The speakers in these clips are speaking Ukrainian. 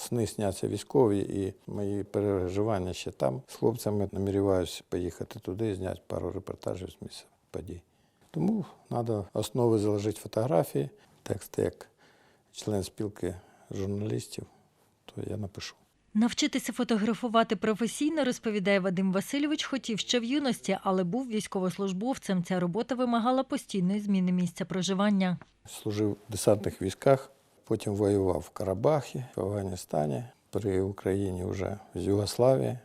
сни сняться військові, і мої переживання ще там з хлопцями намірююся поїхати туди і зняти пару репортажів з місця подій. Тому треба основи заложити фотографії, тексти як член спілки журналістів, то я напишу. Навчитися фотографувати професійно, розповідає Вадим Васильович, хотів ще в юності, але був військовослужбовцем. Ця робота вимагала постійної зміни місця проживання. Служив в десантних військах, потім воював в Карабахі, в Афганістані, при Україні вже з Югославії.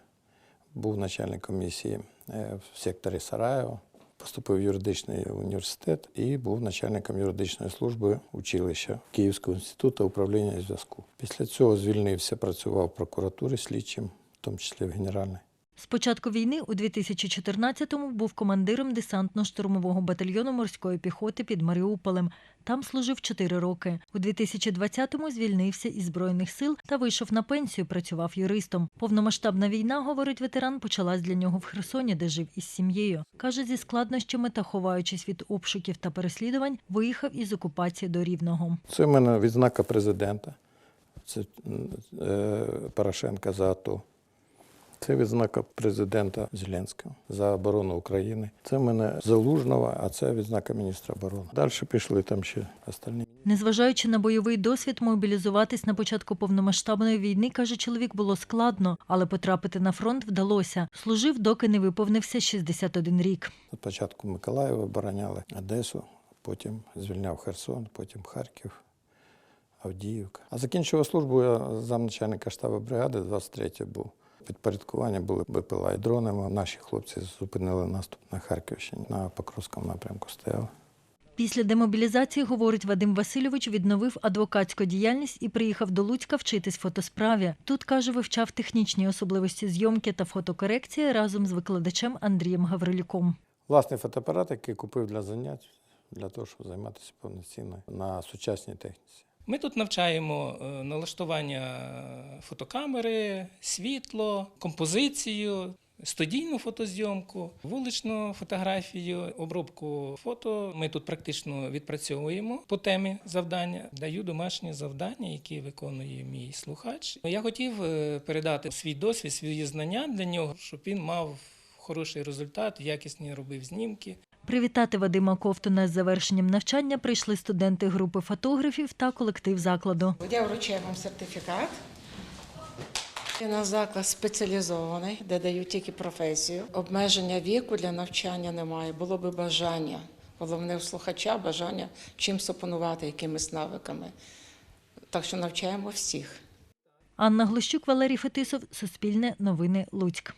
Був начальником місії е, в секторі Сараєво, поступив в юридичний університет і був начальником юридичної служби училища Київського інституту управління зв'язку. Після цього звільнився, працював в прокуратурі слідчим, в тому числі в Генеральній. З початку війни у 2014-му був командиром десантно-штурмового батальйону морської піхоти під Маріуполем. Там служив 4 роки. У 2020-му звільнився із збройних сил та вийшов на пенсію. Працював юристом. Повномасштабна війна, говорить ветеран, почалась для нього в Херсоні, де жив із сім'єю. каже, зі складнощами та ховаючись від обшуків та переслідувань, виїхав із окупації до Рівного. Це в мене відзнака президента. Це е, Порошенка за АТО. Це відзнака президента Зеленського за оборону України. Це в мене Залужного, а це відзнака міністра оборони. Далі пішли там ще остальні. Незважаючи на бойовий досвід, мобілізуватись на початку повномасштабної війни, каже чоловік, було складно, але потрапити на фронт вдалося. Служив, доки не виповнився 61 рік. Спочатку Миколаїв обороняли Одесу, потім звільняв Херсон, потім Харків, Авдіївка. А закінчував службу я замначальника штабу бригади 23 був. Підпорядкування були БПЛА і дронами. Наші хлопці зупинили наступ на Харківщині. На Покровському напрямку стояли. Після демобілізації, говорить Вадим Васильович, відновив адвокатську діяльність і приїхав до Луцька вчитись фотосправі. Тут, каже, вивчав технічні особливості зйомки та фотокорекції разом з викладачем Андрієм Гаврилюком. Власний фотоапарат, який купив для занять, для того, щоб займатися повноцінно на сучасній техніці. Ми тут навчаємо е, налаштування фотокамери, світло, композицію, студійну фотозйомку, вуличну фотографію, обробку фото. Ми тут практично відпрацьовуємо по темі завдання. Даю домашні завдання, які виконує мій слухач. Я хотів е, передати свій досвід, свої знання для нього, щоб він мав хороший результат, якісні робив знімки. Привітати Вадима Ковтуна з завершенням навчання прийшли студенти групи фотографів та колектив закладу. Я вручаю вам сертифікат. І на заклад спеціалізований, де дають тільки професію. Обмеження віку для навчання немає. Було би бажання. Головне у слухача бажання чимсь опанувати, якимись навиками. Так що навчаємо всіх. Анна Глущук, Валерій Фетисов, Суспільне новини Луцьк.